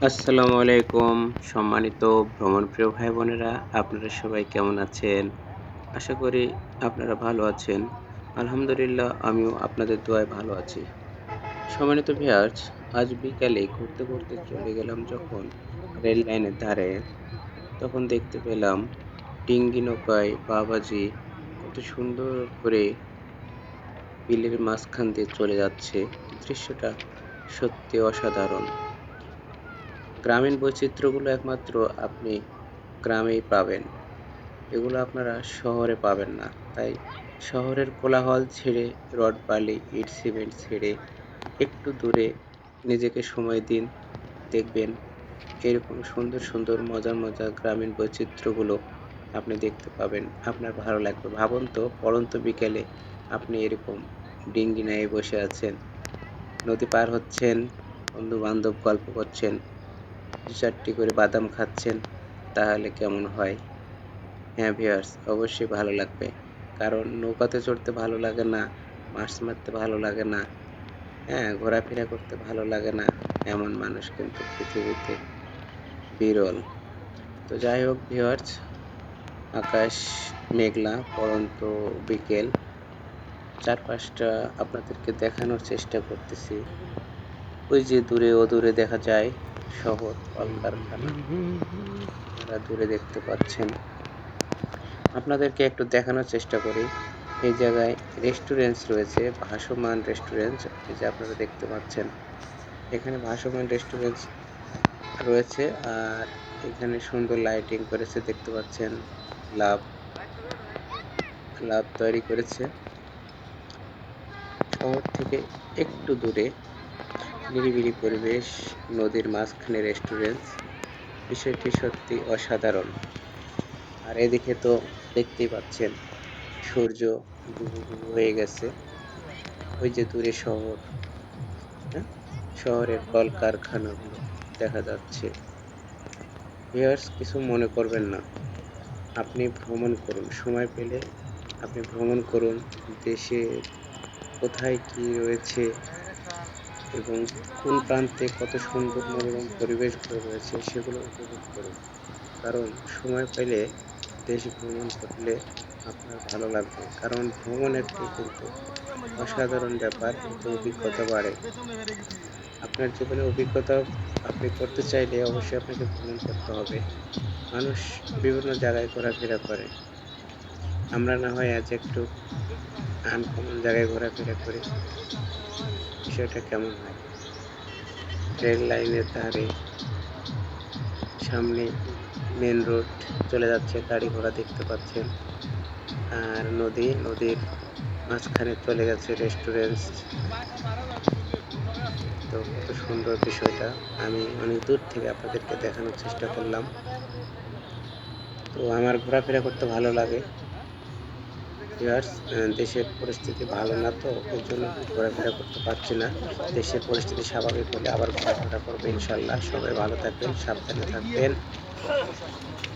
আসসালামু আলাইকুম, সম্মানিত ভ্রমণপ্রিয় ভাই বোনেরা আপনারা সবাই কেমন আছেন? আশা করি আপনারা ভালো আছেন। আলহামদুলিল্লাহ, আমিও আপনাদের দোয়ায় ভালো আছি। সম্মানিত ভিউয়ার্স, আজ বিকালে ঘুরতে ঘুরতে চলে গেলাম যখন রেল লাইনের ধারে। তখন দেখতে পেলাম ডিঙ্গি নৌকায় বাবাজি কত সুন্দর করে বিলের মাঝখান দিয়ে চলে যাচ্ছে। দৃশ্যটা সত্যি অসাধারণ। গ্রামীণ বৈচিত্র্যগুলো একমাত্র আপনি গ্রামেই পাবেন। এগুলো আপনারা শহরে পাবেন না। তাই শহরের কোলাহল ছেড়ে, রড বালি, ইট সিমেন্ট ছেড়ে একটু দূরে নিজেকে সময় দিন, দেখবেন এরকম সুন্দর সুন্দর, মজার মজার গ্রামীণ বৈচিত্র্যগুলো আপনি দেখতে পাবেন। আপনার ভালো লাগবে। ভাবুন তো, পড়ন্ত বিকেলে আপনি এরকম ডিঙ্গি নিয়ে বসে আছেন। নদী পার হচ্ছেন বন্ধু বান্ধব গল্প করছেন দু চারটি করে বাদাম খাচ্ছেন, তাহলে কেমন হয়? হ্যাঁ ভিউয়ার্স অবশ্যই ভালো লাগবে। কারণ নৌকাতে চড়তে ভালো লাগে না, মাছ মারতে ভালো লাগে না হ্যাঁ ঘোরাফেরা করতে ভালো লাগে না, এমন মানুষ কিন্তু পৃথিবীতে বিরল। তো যাই হোক ভিউয়ার্স আকাশ মেঘলা পরন্ত বিকেল। চারপাশটা আপনাদেরকে দেখানোর চেষ্টা করতেছি। ওই যে দূরে ও দূরে দেখা যায় শহর, কলকারখানা। আপনারা দূরে দেখতে পাচ্ছেন, আপনাদেরকে একটু দেখানোর চেষ্টা করি। এই জায়গায় রেস্টুরেন্টস রয়েছে, ভাসমান রেস্টুরেন্ট এই যে আপনারা দেখতে পাচ্ছেন। এখানে ভাসমান রেস্টুরেন্টস রয়েছে, আর এখানে সুন্দর লাইটিং করেছে, দেখতে পাচ্ছেন, লাভ। লাভ তৈরি করেছে। শহর থেকে একটু দূরে নিরিবিলি পরিবেশ, নদীর মাঝখানে রেস্টুরেন্ট বিষয়টি সত্যি অসাধারণ। আর এদিকে তো দেখতেই পাচ্ছেন, সূর্য হয়ে গেছে। ওই যে দূরে শহর হ্যাঁ? শহরের কলকারখানাগুলো দেখা যাচ্ছে। ভিউয়ার্স কিছু মনে করবেন না। আপনি ভ্রমণ করুন, সময় পেলে আপনি ভ্রমণ করুন। দেশে কোথায় কি রয়েছে এবং কোন প্রান্তে কত সুন্দর মনোরম পরিবেশগুলো রয়েছে সেগুলো উপভোগ করুন। কারণ সময় পেলে দেশ ভ্রমণ করলে আপনার ভালো লাগবে। কারণ ভ্রমণ একটি কিন্তু অসাধারণ ব্যাপার, কিন্তু অভিজ্ঞতা বাড়ে। আপনার জীবনে অভিজ্ঞতা আপনি করতে চাইলে অবশ্যই আপনাকে ভ্রমণ করতে হবে। মানুষ বিভিন্ন জায়গায় ঘোরাফেরা করে। আমরা না হয় আজ একটু আনকমন জায়গায় ঘোরাফেরা করি। বিষয়টা কেমন হয়? ট্রেন লাইনের ধারে সামনে মেন রোড চলে যাচ্ছে, গাড়ি ঘোড়া দেখতে পাচ্ছেন। আর নদী, নদীর মাঝখানে চলে গেছে রেস্টুরেন্ট তো কত সুন্দর বিষয়টা। আমি অনেক দূর থেকে আপনাদেরকে দেখানোর চেষ্টা করলাম। তো আমার ঘোরাফেরা করতে ভালো লাগে। ভিউয়ার্স দেশের পরিস্থিতি ভালো না তো, ওই জন্য ঘোরাফেরা করতে পারছি না। দেশের পরিস্থিতি স্বাভাবিক হলে আবার ঘোরাফেরা করব ইনশাল্লাহ। সবাই ভালো থাকবেন, সাবধানে থাকবেন।